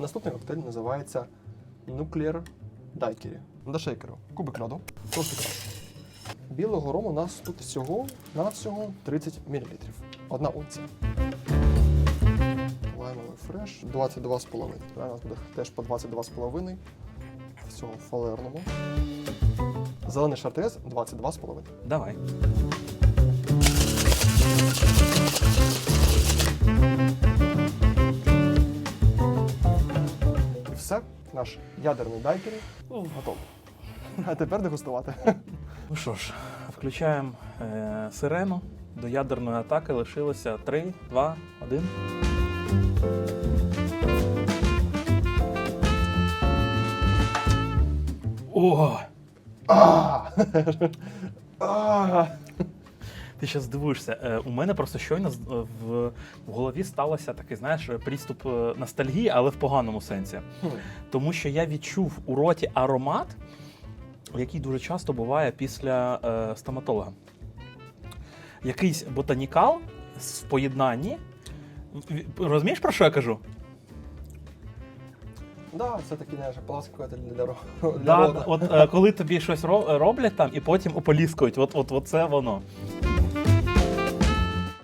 Наступний коктейль називається Nuclear Daiquiri. До шейкеру. Кубик льоду. Просто краш. Білого рому у нас тут всього на всього 30 мл. Одна унція. Лаймовий фреш 22,5. У нас буде теж по 22,5. Всього фалерному. Зелений шартез 22,5. Давай. Все, наш ядерний дайкері готовий. А тепер дегустувати. Ну що ж, включаємо е, сирену. До ядерної атаки лишилося 3, 2, 1. О! А! А! Ти ще здивуєшся. Е, у мене просто щойно е, в, голові сталося такий, знаєш, приступ е, ностальгії, але в поганому сенсі. Тому що я відчув у роті аромат, який дуже часто буває після е, стоматолога. Якийсь ботанікал в поєднанні. Розумієш, про що я кажу? Да, це такий знаєш, для, ро- для Да, рота. от е, коли тобі щось ро- роблять там і потім ополіскують, от, от, от це воно.